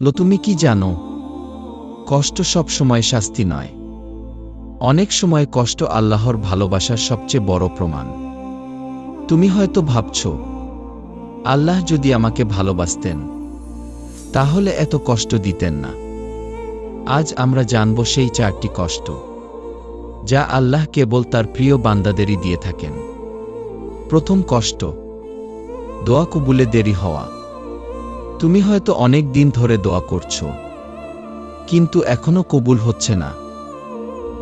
লো তুমি কি জানো? কষ্ট সব সময় শাস্তি নয়। অনেক সময় কষ্ট আল্লাহর ভালোবাসার সবচেয়ে বড় প্রমাণ। তুমি হয়তো ভাবছ, আল্লাহ যদি আমাকে ভালোবাসতেন, তাহলে এত কষ্ট দিতেন না। আজ আমরা জানব সেই চারটি কষ্ট, যা আল্লাহ কেবল তার প্রিয় বান্দাদেরই দিয়ে থাকেন। প্রথম কষ্ট, দোয়া কবুলে দেরি হওয়া। তুমি হয়তো অনেক দিন ধরে দোয়া করছ। কিন্তু এখনও কবুল হচ্ছে না।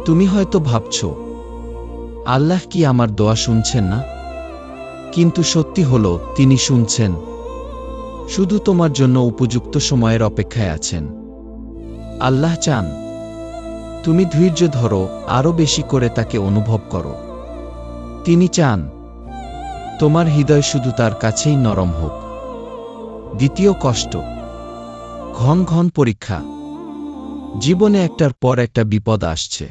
তুমি হয়তো ভাবছ, আল্লাহ কি আমার দোয়া শুনছেন না? কিন্তু সত্যি হল, তিনি শুনছেন। শুধু তোমার জন্য উপযুক্ত সময়ের অপেক্ষায় আছেন। আল্লাহ চান, তুমি ধৈর্য ধরো, আরও বেশি করে তাকে অনুভব করো। তিনি চান, তোমার হৃদয় শুধু তার কাছেই নরম হোক। দ্বিতীয় কষ্ট। ঘন ঘন পরীক্ষা। জীবনে একটার পর একটা বিপদ আসছে।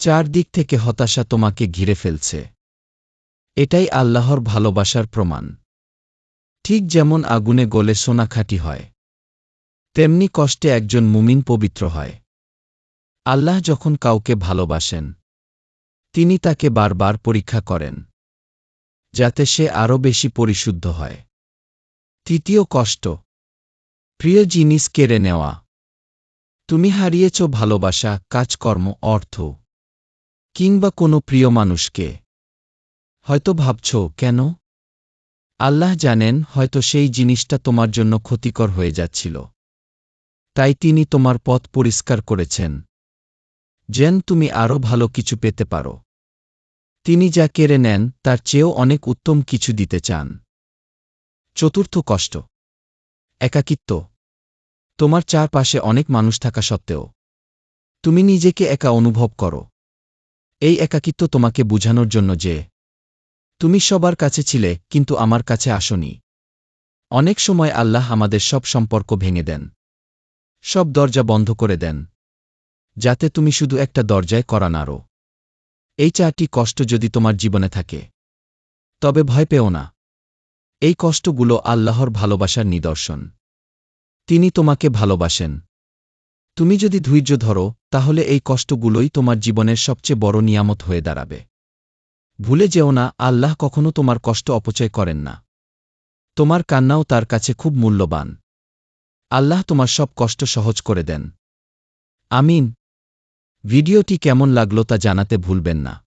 চারদিক থেকে হতাশা তোমাকে ঘিরে ফেলছে। এটাই আল্লাহর ভালোবাসার প্রমাণ। ঠিক যেমন আগুনে গলে সোনাখাটি হয়, তেমনি কষ্টে একজন মুমিন পবিত্র হয়। আল্লাহ যখন কাউকে ভালোবাসেন, তিনি তাকে বারবার পরীক্ষা করেন, যাতে সে আরও বেশি পরিশুদ্ধ হয়। তৃতীয় কষ্ট। প্রিয় জিনিস কেড়ে নেওয়া। তুমি হারিয়েছ ভালোবাসা, কাজকর্ম, অর্থ। কিংবা কোনো প্রিয় মানুষকে। হয়তো ভাবছ, কেন? আল্লাহ জানেন, হয়তো সেই জিনিসটা তোমার জন্য ক্ষতিকর হয়ে যাচ্ছিল। তাই তিনি তোমার পথ পরিষ্কার করেছেন। যেন তুমি আরও ভালো কিছু পেতে পারো। তিনি যা কেড়ে নেন, তার চেয়েও অনেক উত্তম কিছু দিতে চান। চতুর্থ কষ্ট। একাকিত্ব। তোমার চারপাশে অনেক মানুষ থাকা সত্ত্বেও। তুমি নিজেকে একা অনুভব করো। এই একাকিত্ব তোমাকে বুঝানোর জন্য যে, তুমি সবার কাছে ছিলে, কিন্তু আমার কাছে আসনি। অনেক সময় আল্লাহ আমাদের সব সম্পর্ক ভেঙে দেন। সব দরজা বন্ধ করে দেন। যাতে তুমি শুধু একটা দরজায় করা নাড়ো। এই চারটি কষ্ট যদি তোমার জীবনে থাকে, তবে ভয় পেও না। এই কষ্টগুলো আল্লাহর ভালোবাসার নিদর্শন। তিনি তোমাকে ভালোবাসেন। তুমি যদি ধৈর্য ধরো, তাহলে এই কষ্টগুলোই তোমার জীবনের সবচেয়ে বড় নিয়ামত হয়ে দাঁড়াবে। ভুলে যেও না, আল্লাহ কখনো তোমার কষ্ট অপচয় করেন না। তোমার কান্নাও তার কাছে খুব মূল্যবান। আল্লাহ তোমার সব কষ্ট সহজ করে দেন। আমিন। ভিডিওটি কেমন লাগল তা জানাতে ভুলবেন না।